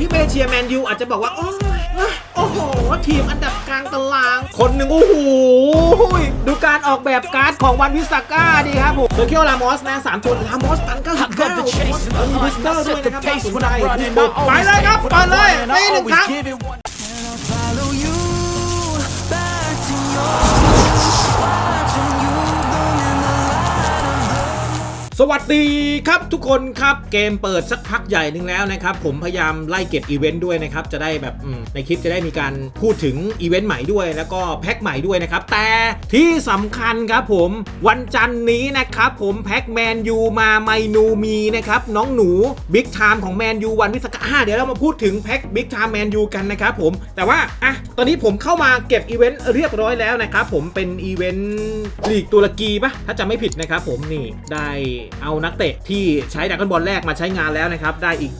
ที่ไม่ได้เชียร์แมนยูอาจจะบอกว่า โอ้ยโอ้โห ทีมอันดับกลางตาราง คนหนึ่งโอ้โหดูการออกแบบการ์ดของวันวิสาก้าดีครับผมเซอร์เคิลลามอสนะสามตัวลามอสตันเก้าสิบเก้ามีบูสเตอร์ด้วยนะครับน่าสนใจไปเลยครับไปเลยไปหนึ่งครั้ง วัสดีครับทุกคนครับเกมเปิดสักพักใหญ่หนึ่งแล้วนะครับ ผมพยายามไล่เก็บอีเวนต์ด้วยนะครับ จะได้แบบในคลิปจะได้มีการพูดถึงอีเวนต์ใหม่ด้วย แล้วก็แพ็คใหม่ด้วยนะครับ แต่ที่สำคัญครับผมวันจันนี้นะครับ ผมแพ็คแมนยูมาไมนูมีนะครับ น้องหนูบิ๊กไทม์ของแมนยูวันวิสกาอ่าเดี๋ยวเรามาพูดถึงแพ็คบิ๊กไทม์แมนยูกันนะครับผมแต่ว่าอะตอนนี้ผมเข้ามาเก็บอีเวนต์เรียบร้อยแล้วนะครับผมเป็นอีเวนต์ลีกตุรกีปะถ้าจะไม่ผิดนะครับผมนี่ได้เอานักเตะที่ใช้ดักกันบอลแรกมาใช้งานแล้วนะครับ ได้อีก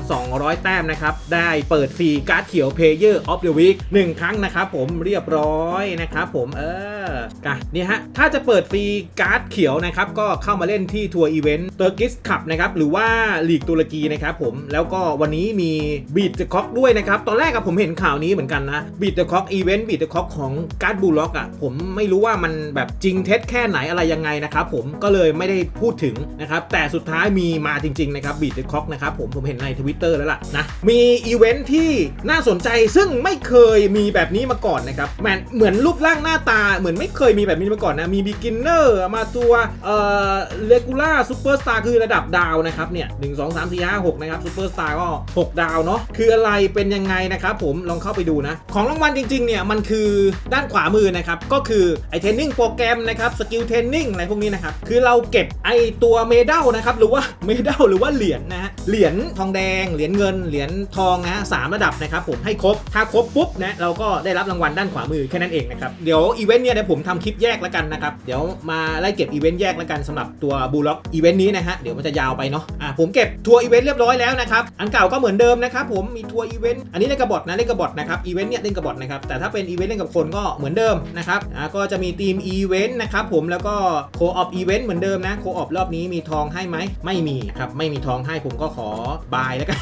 1,200 แต้มนะครับ ได้เปิดฟรีการ์ดเขียว Player of the Week 1ครั้งนะครับผมเรียบร้อยนะครับผมเออ อะนี่ฮะ ถ้าจะเปิดฟรีการ์ดเขียวนะครับ ก็เข้ามาเล่นที่ทัวร์อีเวนต์เตอร์กิสคับนะครับ หรือว่าลีกตุรกีนะครับผม แล้วก็วันนี้มีบีดเดอะคอกด้วยนะครับ ตอนแรกอะผมเห็นข่าวนี้เหมือนกันนะบีดเดอะคอกอีเวนต์บีดเดอะคอกของการ์ดบูล็อกอะผมไม่รู้ว่ามันแบบจริงเท็จแค่ไหนอะไรยังไงนะครับผม ก็เลยไม่ได้พูดถึงนะครับ แต่สุดท้ายมีมาจริงๆนะครับบีดเดอะคอกนะครับผม ผมเห็นในทวิตเตอร์แล้วล่ะนะ มีอีเวนต์ที่น่าสนใจซึ่งไม่เคยมีแบบนี้มาก่อนนะครับแมนเหมือนรูปร่างหน้าตาเหมือนไม่เคยมีแบบนี้มาก่อนนะ มี beginner มาตัวเอ่อ regular superstar คือระดับดาวนะครับเนี่ยหนึ่งสองสามสี่ห้าหกนะครับ superstar ก็ 6 ดาวเนาะคืออะไรเป็นยังไงนะครับผมลองเข้าไปดูนะ ของรางวัลจริงๆเนี่ยมันคือด้านขวามือนะครับ ก็คือไอเทรนนิ่งโปรแกรมนะครับสกิลเทรนนิ่งอะไรพวกนี้นะครับ คือเราเก็บไอตัวเมดัลนะครับหรือว่าเมดัลหรือว่าเหรียญนะฮะเหรียญทองแดง เหรียญเงินเหรียญทองนะฮะสามระดับนะครับผมให้ครบถ้าครบปุ๊บนะเราก็ได้รับรางวัลด้านขวามือแค่นั้นเองนะครับเดี๋ยวอีเวนต์เนี่ยเดี๋ยวผมทำคลิปแยกแล้วกันนะครับ เดี๋ยวมาไล่เก็บอีเวนต์แยกแล้วกันสำหรับตัวบูล็อกอีเวนต์นี้นะฮะ เดี๋ยวมันจะยาวไปเนาะ อะผมเก็บทัวร์อีเวนต์เรียบร้อยแล้วนะครับ อันเก่าก็เหมือนเดิมนะครับผม มีทัวร์อีเวนต์ อันนี้เล่นกับบอทนะ เล่นกับบอทนะครับ อีเวนต์เนี่ยเล่นกับบอทนะครับ แต่ถ้าเป็นอีเวนต์เล่นกับคนก็เหมือนเดิมนะครับ อะก็จะมีทีมอีเวนต์นะครับผม แล้วก็โคออฟอีเวนต์เหมือนเดิมนะ โคออฟรอบนี้มีทองให้ไหม ไม่มีครับ ไม่มีทองให้ผมก็ขอบายแล้วกัน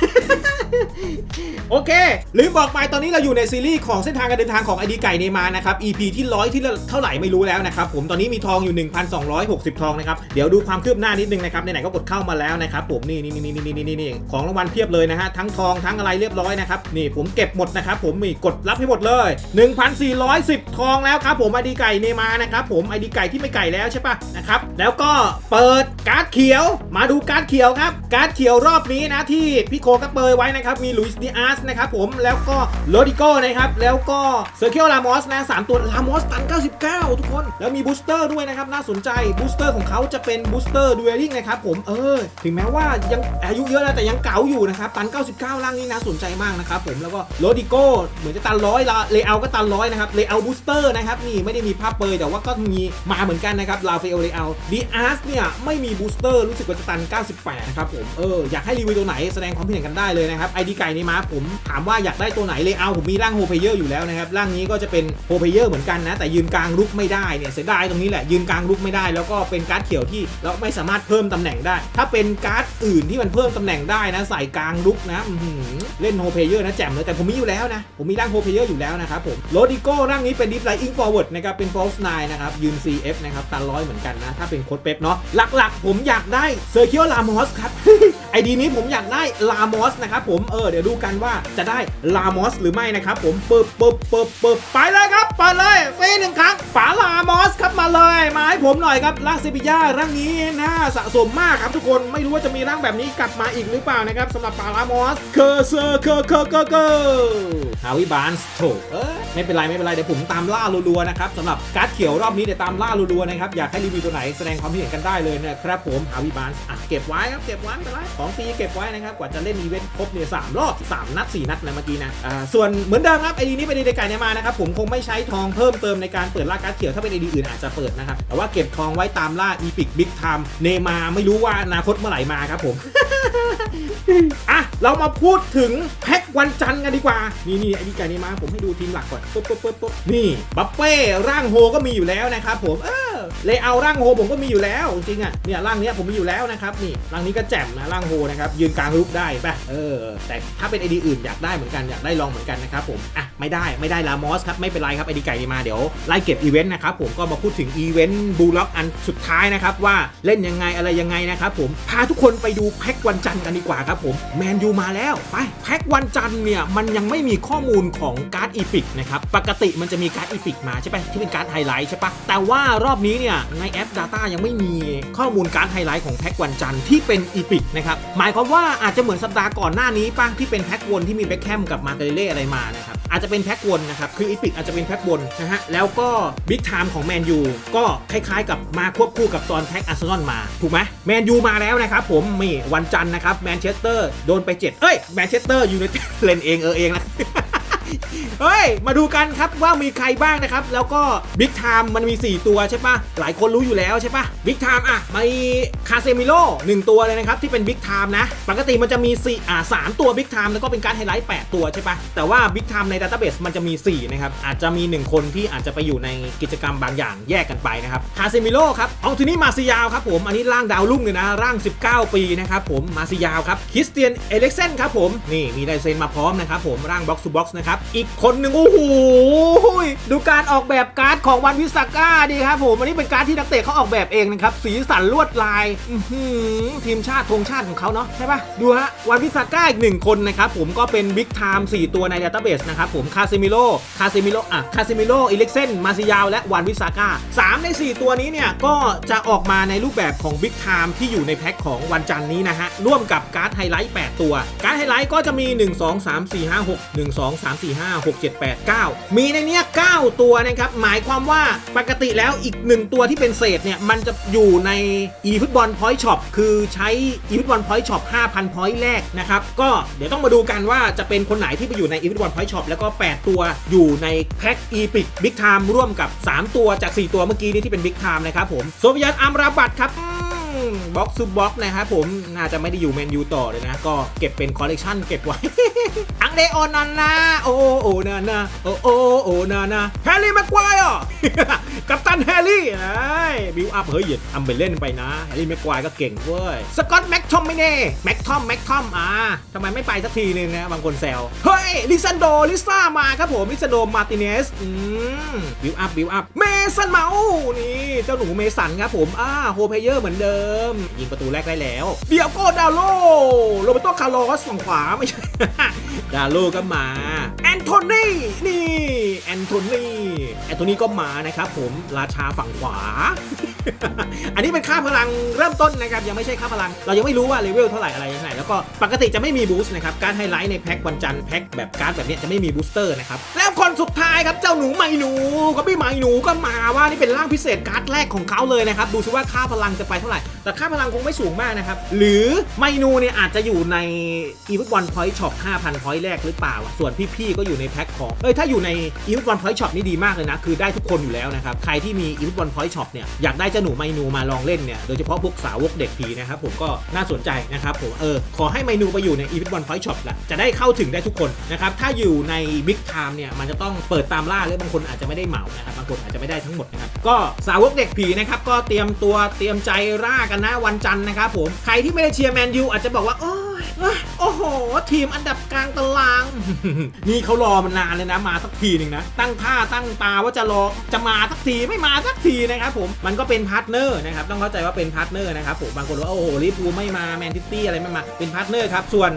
โอเค ลืมบอกไปตอนนี้เราอยู่ในซีรีส์ของเส้นทางการเดินทางของไอดีไก่เนมานะครับ EP ที่ร้อยที่เท่าไหร่ไม่รู้แล้วนะครับผมตอนนี้มีทองอยู่ 1,260 ทองนะครับเดี๋ยวดูความคืบหน้านิดนึงนะครับไหนๆก็กดเข้ามาแล้วนะครับผมนี่นี่นี่นี่นี่นี่นี่ของรางวัลเพียบเลยนะฮะทั้งทองทั้งอะไรเรียบร้อยนะครับนี่ผมเก็บหมดนะครับผมมีกดรับให้หมดเลย 1,410 ทองแล้วครับผมไอดีไก่เนมานะครับผมไอดีไก่ที่ไม่ไก่แล้วใช่ปะนะครับแล้วก็เปิดการ์ดเขียวมาดูการ์ดเขียวครับการ์ดเขียวรอบนี้นะที่พี่โคก็เปยไว้นะครับมีลุยส์ดิอาสนะครับผมแล้วก็โรดิโก้นะครับแล้วก็เซอร์เคิลลามอสนะสามตัวลามอสตัน9 ทุกคน แล้วมีบูสเตอร์ด้วยนะครับ น่าสนใจบูสเตอร์ของเขาจะเป็นบูสเตอร์ดูเอลิงนะครับผมเออ ถึงแม้ว่ายังอายุเยอะแล้วแต่ยังเก๋าอยู่นะครับ ตัน 99 ล่างนี้น่าสนใจมากนะครับผมแล้วก็โรดิโก้เหมือนจะตันร้อยละเลเอาก็ตันร้อยนะครับเลเอาบูสเตอร์นะครับนี่ไม่ได้มีภาพเปยแต่ว่าก็มีมาเหมือนกันนะครับลาเฟลเลเอาดีอาร์สเนี่ยไม่มีบูสเตอร์รู้สึกว่าจะตัน 98 นะครับผมเอออยากให้รีวิวตัวไหนแสดงความคิดเห็นกันได้เลยนะครับไอดีไก่นี่มาผมถามว่าอยากได้ตัวไหนเลเอาผมมีร่างโฮเพเยอร์อยู่แล้วนะครับร่างนี้ก็จะเป็นโฮเพเยอร์เหมือนกันนะแต่ยืนกลางลุกไม่ได้เนี่ยเสียดายตรงนี้แหละยืนกลางลุกไม่ได้ แล้วก็เป็นการ์ดเขียวที่เราไม่สามารถเพิ่มตำแหน่งได้ ถ้าเป็นการ์ดอื่นที่มันเพิ่มตำแหน่งได้นะใส่กลางลุกนะเล่นโฮเพเยอร์นะแจ่มเลยแต่ผมมีอยู่แล้วนะผมมีร่างโฮเพเยอร์อยู่แล้วนะครับผมโรดิโก้ร่างนี้เป็นดิฟไลอิงฟอร์เวิร์ดนะครับเป็นฟอลส์ไนนะครับยืน CF นะครับตันร้อยเหมือนกันนะถ้าเป็นโค้ดเป๊ปเนาะหลักๆ ผมอยากได้เซอร์เคิลลามอสครับไอดีนี้ผมอยากได้ลามอสนะครับผมเออเดี๋ยวดูกันว่าจะได้ลามอสหรือไม่นะครับผมปึ๊บปึ๊บปึ๊บปึ๊บไปเลยครับไปเลยฟรีหนึ่งครั้งฝาลามอสครับมาเลย มาให้ผมหน่อยครับร่างเซปิยาร่างนี้น่าสะสมมากครับทุกคนไม่รู้ว่าจะมีร่างแบบนี้กลับมาอีกหรือเปล่านะครับสำหรับฝาลามอสเคอร์เซอร์เคอร์เคอร์เคอร์เคอร์ฮาวิบานส์โถเออไม่เป็นไรไม่เป็นไรเดี๋ยวผมตามล่ารัวๆนะครับสำหรับการ์ดเขียวรอบนี้เดี๋ยวตามล่ารัวๆนะครับอยากให้รีวิวตัวไหนแสดงความคิดเห็นกันได้เลยนะครับผมฮาวิบานส์อะเก็บไว้ครับเก็บไว้ไม่เป็นไรของฟรีเก็บไว้นะครับกว่าจะเล่นอีเวนต์ครบเนี่ยสามรอบสามนัดสี่นัดนะเมื่อกี้นะอ่าส่วนเหมือนเดิมครับไอดีนี้เป็นไอดีไก่เนี่ยมานะครับผมคงไม่ใช้ทองเพิ่มเติมในการเปิดล่าการ์ดเขียวถ้าเป็นไอดีอื่นอาจจะเปิดนะครับแต่ว่าเก็บทองไว้ตามล่าอีพิกบิ๊กไทม์เนมาไม่รู้ว่าอนาคตเมื่อไหร่มาครับผมอะเรามาพูดถึงแพ็กวันจันทร์กันดีกว่า นี่นี่ไอดีไก่นี่มาผมให้ดูทีมหลักก่อนปุ๊บปุ๊บปุ๊บปุ๊บนี่บัฟเป้ร่างโฮก็มีอยู่แล้วนะครับผมเออ เลเยอร์ร่างโฮผมก็มีอยู่แล้วจริงๆอะเนี่ยร่างเนี้ยผมมีอยู่แล้วนะครับนี่ร่างนี้ก็แจ่มนะร่างโฮนะครับยืนกลางรูปได้ปะเออแต่ถ้าเป็นไอดีอื่นอยากได้เหมือนกันอยากได้ลองเหมือนกันนะครับผมอะไม่ได้ไม่ได้ลามอสครับไม่เป็นไรครับไอดีไก่มาเดี๋ยวไล่เก็บอีเวนต์นะครับผมก็มาพูดถึงอีเวนต์บูล็อกอันสุดท้ายนะครับว่าเล่นยังไงอะไรยังไงนะครับผมพาทุกคนไปดูแพ็กวันจันทร์กันดีกว่าครับผมแมนยูมาแล้วไปแพ็กวันจันทร์เนี่ยมันยังไม่มีข้อมูลของการ์ดอีพิกนะครับปกติมันจะมีการ์ดอีพิกมาใช่ปะที่เป็นการ์ดไฮไลท์ใช่ปะแต่ว่ารอบนี้เนี่ยในแอป Data ยังไม่มีข้อมูลการไฮไลท์ของแพ็กวันจันทร์ที่เป็นอีพิกนะครับหมายความว่าอาจจะเหมือนสัปดาห์ก่อนหน้านี้ปะที่เป็นแพ็กวนที่มีเบคแฮมกับมาเตเล่อะไรมานะครับอาจจะเป็นแพ็กวนนะครับคืออีพิกอาจจะเป็นแพ็กวนนะฮะแล้วก็บิ๊กไทม์ของแมนยูก็คล้ายๆ กับมาควบคู่กับตอนแพ็กอาร์เซนอลมาถูกไหมแมนยูมาแล้วนะครับผมมีวันจันทร์นะครับแมนเชสเตอร์โดนไป 7 เอ้ยแมนเชสเตอร์ยูไนเต็ดเล่นเองเออเองนะ เฮ้ย มาดูกันครับว่ามีใครบ้างนะครับ แล้วก็บิ๊กไทม์มันมี 4 ตัวใช่ปะหลายคนรู้อยู่แล้วใช่ปะบิ๊กไทม์อะมีคาเซมิโร่หนึ่งตัวเลยนะครับที่เป็นบิ๊กไทม์นะ ปกติมันจะมี4อ่าสามตัวบิ๊กไทม์แล้วก็เป็นการไฮไลท์8ตัวใช่ปะแต่ว่าบิ๊กไทม์ในดัตเตอร์เบสมันจะมี4นะครับอาจจะมี 1 คนที่อาจจะไปอยู่ในกิจกรรมบางอย่างแยกกันไปนะครับคาเซมิโร่ครับอองทูนี่มาซิยาวครับผมอันนี้ร่างดาวรุ่งเลยนะร่าง 19 ปีนะครับผมมาซิยาวครับคริสเตียนเอเล็กเซนครับผมนี่มีลายเซ็นมาพร้อมนะครับผมร่างบ็อกซ์ทูบ็อกซ์นะครับอีกคคนหนึ่งโอ้โหดูการออกแบบการ์ดของวันวิสาก้าดีครับผมอันนี้เป็นการ์ดที่นักเตะเขาออกแบบเองนะครับสีสันลวดลายทีมชาติธงชาติของเขาเนาะใช่ปะดูฮะวันวิสาก้าอีกหนึ่งคนนะครับผมก็เป็นบิ๊กไทม์4ตัวในดัตเตอร์เบสนะครับผมคาเซมิโลคาเซมิโลอะคาเซมิโลอิเล็กเซนมาซิยาวและวันวิสาก้าสามใน 4 ตัวนี้เนี่ยก็จะออกมาในรูปแบบของบิ๊กไทม์ที่อยู่ในแพ็คของวันจันทร์นี้นะฮะร่วมกับการ์ดไฮไลท์8ตัว การ์ดไฮไลท์ก็จะมี 1 2 3 4 5 6 1 2 3 4 5 6 7 8 9 มีในเนี้ย9ตัวนะครับ หมายความว่าปกติแล้วอีก 1 ตัวที่เป็นเศษเนี่ย มันจะอยู่ใน e ฟุตบอลพอยต์ช็อปคือใช้ e ฟุตบอลพอยต์ช็อป5,000พอยต์แรกนะครับ ก็เดี๋ยวต้องมาดูกันว่าจะเป็นคนไหนที่ไปอยู่ใน e ฟุตบอลพอยต์ช็อปแล้วก็ 8 ตัวอยู่ในแพ็ค e p i c Big Time ร่วมกับ 3 ตัวจาก 4 ตัวเมื่อกี้นี้ที่เป็น Big Time นะครับผมโซฟิยันอัมราบัตครับ บ็อกซ์ซูบ็อกนะครับผมน่าจะไม่ได้อยู่แมนยูต่อเลยนะ ก็เก็บเป็นคอลเลกชันเก็บไว้ อังเดโอนันนาโอโอนานาโอโอโอนานาแฮร์รี่แม็กควายอะกัปตันแฮร์รี่ไอ้บิวอัพเฮ้ยอย่าทำไปเล่นไปนะแฮร์รี่แม็กควายก็เก่งเว้ยสกอตแม็กทอมไม่เน่แม็กทอมแม็กทอมอ่าทำไมไม่ไปสักทีนึงนะบางคนแซวเฮ้ยลิซันโดลิซ่ามาครับผมลิซันโดมาร์ติเนสอืมบิวอัพบิวอัพเมสันเมานี่เจ้าหนูเมสันครับผมอ่าโฮเพเยอร์เหมือนเดิมยิงประตูแรกได้แล้วเดี๋ยวโกดาโลโรเบโตคาร์ลอสฝั่งขวาไม่ใช่ ดาโลก็มา แอนโทนี่นี่ แอนโทนี่แอนโทนี่ก็มานะครับผมราชาฝั่งขวา อันนี้เป็นค่าพลังเริ่มต้นนะครับ ยังไม่ใช่ค่าพลัง เรายังไม่รู้ว่าเลเวลเท่าไหร่อะไรยังไงแล้วก็ปกติจะไม่มีบูสต์นะครับ การไฮไลท์ในแพ็ควันจันทร์แพ็คแบบการ์ดแบบนี้จะไม่มีบูสเตอร์นะครับ แล้วคนสุดท้ายครับเจ้าหนูไมหนูก็พี่ไมหนูก็มาว่านี่เป็นร่างพิเศษการ์ดแรกของเขาเลยนะครับดูซิว่าค่าพลังจะไปเท่าไหร่แต่ค่าพลังคงไม่สูงมากนะครับหรือไมหนูเนี่ยอาจจะอยู่ในอีฟุตบอลพอยต์ช็อป5,000พอยต์แรกหรือเปล่า ส่วนพี่ๆก็อยู่ในแพ็คของ เอ้ย ถ้าอยู่ในอีฟุตบอลพอยช็อปนี่ดีมากเลยนะ คือได้ทุกคนอยู่แล้วนะครับ ใครที่มีอีฟุตบอลพอยช็อปเนี่ย อยากได้เจ้าหนูไมนูมาลองเล่นเนี่ย โดยเฉพาะพวกสาวกเด็กผีนะครับผมก็น่าสนใจนะครับผม เออ ขอให้ไมนูไปอยู่ในอีฟุตบอลพอยช็อปแหละจะได้เข้าถึงได้ทุกคนนะครับ ถ้าอยู่ในบิ๊กไทม์เนี่ย มันจะต้องเปิดตามล่าหรือบางคนอาจจะไม่ได้เหมานะครับ บางคนอาจจะไม่ได้ทั้งหมดนะครับ ก็สาวกเด็กผีนะครับ ก็เตรียมตัวเตรียมใจร่ากันนะวันจันทร์นะครับผม ใครที่ไม่ได้เชียร์แมนยูอาจจะบอกว่าโอ้ โอ้โห ทีมอันดับกลางตาราง นี่เขารอมานานเลยนะ มาสักทีหนึ่งนะ ตั้งท่าตั้งตาว่าจะรอจะมาสักทีไม่มาสักทีนะครับผมมันก็เป็นพาร์ทเนอร์นะครับต้องเข้าใจว่าเป็นพาร์ทเนอร์นะครับผมบางคนว่าโอ้โหลิเวอร์พูไม่มาแมนซิตี้อะไรไม่มาเป็นพาร์ทเนอร์ครับส่วน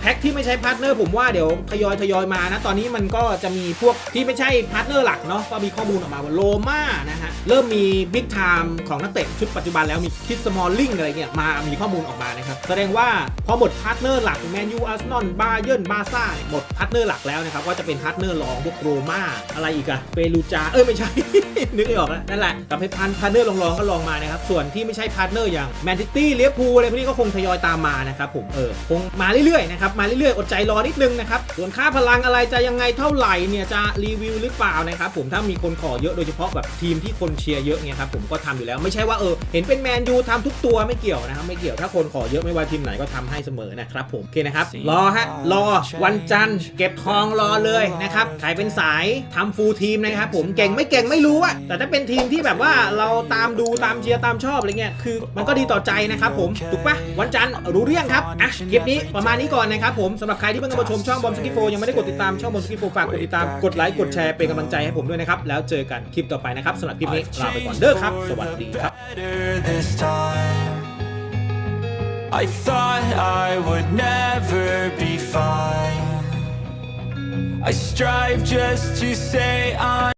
แพ็คที่ไม่ใช่พาร์ทเนอร์ผมว่าเดี๋ยวทยอยทยอยมานะตอนนี้มันก็จะมีพวกที่ไม่ใช่พาร์ทเนอร์หลักเนาะก็มีข้อมูลออกมาว่าโลมานะฮะเริ่มมีบิ๊กไทม์ของนักเตะชุดปัจจุบันแล้วมีคิดสมอลลิงอะไรเงี้ยมามีข้อมูลออกมานะครับแสดงว่าพอหมดพาร์ทเนอร์หลักแมนยูอาร์เซนอลบาเยิร์นบาซ่าหมดพาร์ทเนอร์หลักแล้วนะครับ ก็จะเป็นพาร์ทเนอร์รองพวกโรม่าอะไรอีกอะเปรูจา เอ้ยไม่ใช่ นึกไม่ออกแล้วนั่นแหละกับให้พันพาร์ทเนอร์รองๆก็ลองมานะครับ ส่วนที่ไม่ใช่พาร์ทเนอร์อย่างแมนซิตี้เลียพูอะไรพวกนี้ก็คงทยอยตามมานะครับผมเออคงมาเรื่อยๆนะครับมาเรื่อยๆอดใจรอนิดนึงนะครับส่วนค่าพลังอะไรจะยังไงเท่าไหร่เนี่ยจะรีวิวหรือเปล่านะครับผมถ้ามีคนขอเยอะโดยเฉพาะแบบทีมที่คนเชียร์เยอะเนี่ยครับผมก็ทำอยู่แล้วไม่ใช่ว่าเออเห็นเป็นแมนยูทำทุกตัวไม่เกี่ยวนะครับไม่เกี่ยวถ้าคนขอเยอะไม่ว่าทีมไหนก็ทำให้เสมอนะครับผมโอเคนะครับรอฮะรอวันจันทร์เก็บทองรอเลยนะครับใครเป็นสายทำฟูลทีมนะครับผมเก่งไม่เก่งไม่รู้อะแต่ถ้าเป็นทีมที่แบบว่าเราตามดูตามเชียร์ตามชอบอะไรเงี้ยคือมันก็ดีต่อใจนะครับผมถูกปะวันจันทร์รู้เรื่องครับอะคลิปนี้ประมาณนี้ก่อนนะครับผมสำหรับใครที่เพิ่งเข้ามาชมช่องบอมสกิโฟยังไม่ได้กดติดตามช่องบอมสกิโฟฝากกดติดตามกดไลค์กดแชร์เป็นกำลังใจให้ผมด้วยนะครับแล้วเจอกันคลิปต่อไปนะครับสำหรับคลิปนี้ลาไปก่อนเด้อครับ สวัสดีครับ better this time. I thought I would never be fine. I strive just to say I'm